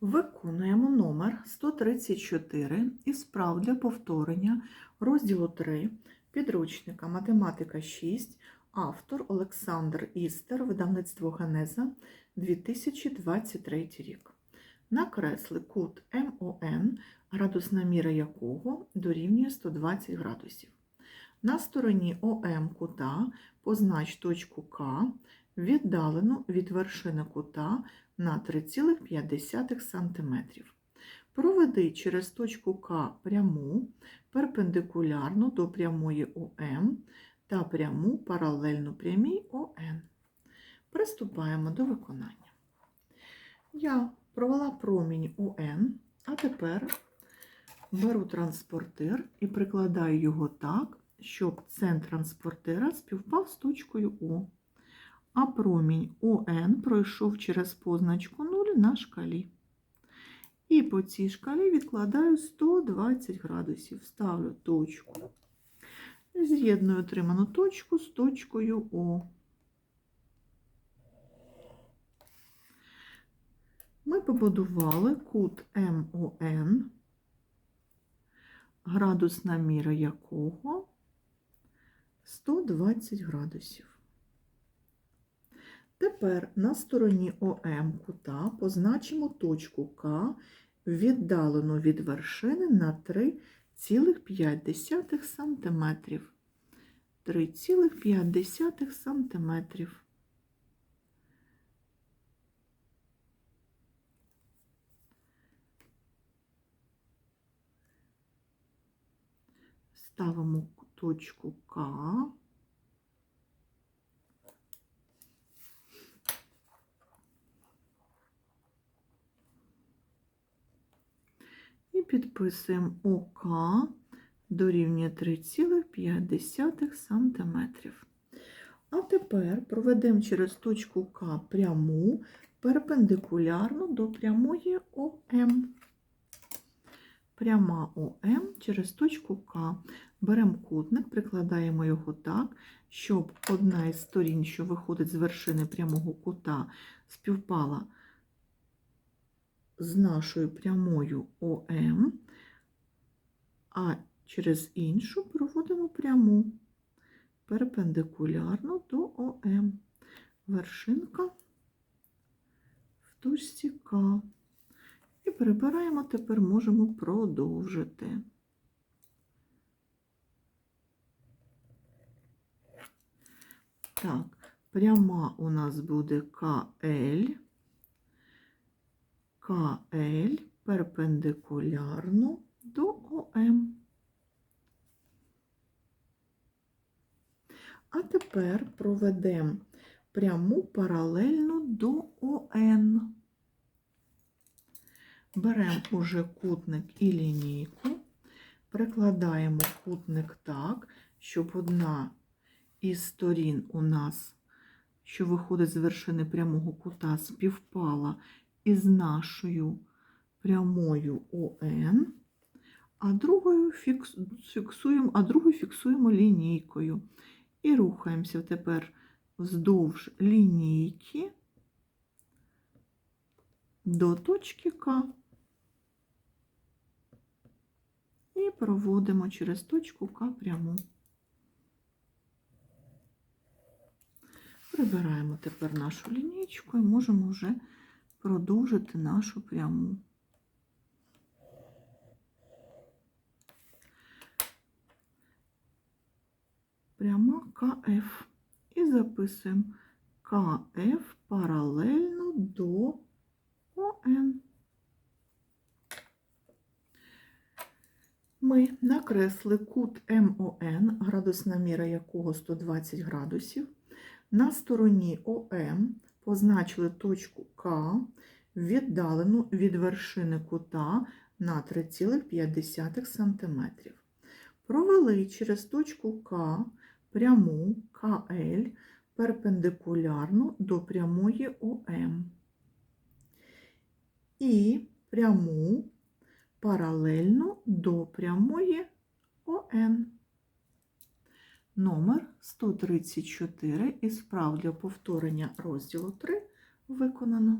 Виконуємо номер 134 із справ для повторення розділу 3 підручника Математика 6, автор Олександр Істер, видавництво Генеза 2023 рік. Накресли кут МОН, градусна міра якого дорівнює 120 градусів. На стороні ОМ кута познач точку К, віддалену від вершини кута на 3,5 см. Проведи через точку К пряму перпендикулярну до прямої ОМ та пряму паралельну прямій ОН. Приступаємо до виконання. Я провела промінь ОН, а тепер беру транспортир і прикладаю його так, щоб центр транспортира співпав з точкою О а промінь ОН пройшов через позначку 0 на шкалі. І по цій шкалі відкладаю 120 градусів. Ставлю точку, з'єдную отриману точку з точкою О. Ми побудували кут МОН, градусна міра якого 120 градусів. Тепер на стороні ОМ кута позначимо точку К, віддалену від вершини на 3,5 см. 3,5 см. Ставимо точку К. І підписуємо ОК дорівнює 3,5 см. А тепер проведемо через точку К пряму перпендикулярну до прямої ОМ. Пряма ОМ через точку К. Беремо кутник, прикладаємо його так, щоб одна із сторін, що виходить з вершини прямого кута, співпала з нашою прямою ОМ, а через іншу проводимо пряму перпендикулярно до ОМ. Вершинка в точці К. І прибираємо, тепер можемо продовжити. Так, пряма у нас буде КЛ. КЛ перпендикулярно до ОМ. А тепер проведемо пряму паралельно до ОН. Беремо уже кутник і лінійку, прикладаємо кутник так, щоб одна із сторін у нас, що виходить з вершини прямого кута, співпала із нашою прямою ОН, а другою фіксуємо, а другу фіксуємо лінійкою. І рухаємося тепер вздовж лінійки до точки К. І проводимо через точку К пряму. Прибираємо тепер нашу лінійку і можемо вже продовжити нашу пряму. Пряма КФ. І записуємо КФ паралельно до ОН. Ми накресли кут МОН, градусна міра якого 120 градусів. На стороні ОМ позначили точку К, віддалену від вершини кута на 3,5 см. Провели через точку К пряму КЛ перпендикулярну до прямої ОМ. І пряму паралельно до прямої ОН. Номер 134 із справ для повторення розділу 3 виконано.